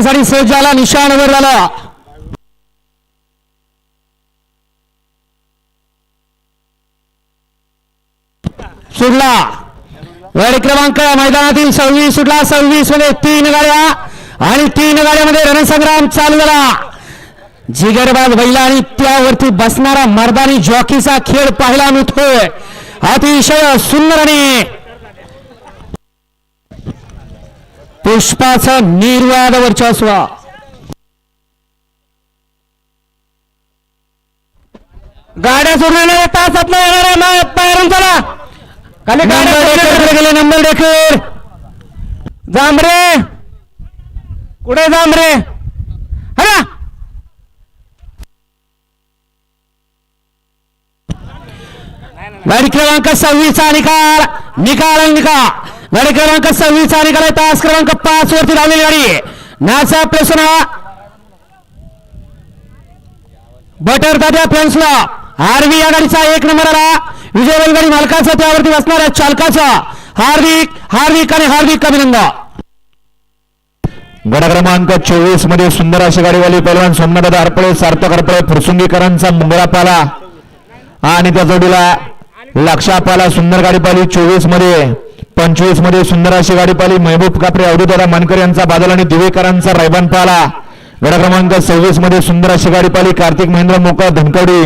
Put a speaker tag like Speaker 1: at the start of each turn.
Speaker 1: साठी सज्ज निशाण वर झाला. सुटला. गाडी क्रमांक मैदानातील सव्वीस सुटला. सव्वीसमध्ये तीन गाड्या आणि तीन गाड्यामध्ये रणसंग्राम चालू झाला. जिगरबाज बैला आणि त्यावरती बसणारा मर्दानी जॉकीचा खेळ पाहायला मिळतोय अतिशय सुंदर आणि पुष्पाचं निर्वाद वर्चस्व. गाड्या सोडण्याला तासात येणार बाहेरून चला. खाली गाड्या गेले नंबर डेकर जांभरे. कुठे जांभरे? हा गाडी क्रमांक सव्वीसचा निकाल. निकाल निकाल. गाडी क्रमांक सव्वीस आणि गाडी तास क्रमांक पाच वरती लावलेली गाडी. नासा प्लेस बटर दादा फ्रेंड्सला. आरवी या गाडीचा एक नंबर आला. विजय बैलगाडी मालकाचा त्यावरती बसणाऱ्या चालकाचा. हार्दिक हार्दिक आणि हार्दिक अभिनंदन.
Speaker 2: गड क्रमांक चोवीसमध्ये सुंदर अशी गाडीवाली पैलवान सोमनाथ अर्पळे सार्थक अर्पळे फुरसुंगीकरांचा मुंगळा पाला. आणि त्या जोडीला लक्षापाला सुंदर गाडी पाहिली चोवीसमध्ये. पंचवीसमध्ये सुंदर अशी गाडी पाहिली. महबूब कापरे अवधूदादा मानकर यांचा बादल आणि दिवेकरांचा रायबान पाला. गडा क्रमांक सव्वीसमध्ये सुंदर अशी गाडी पाहिली. कार्तिक महेंद्र मोकळ धनकवडी.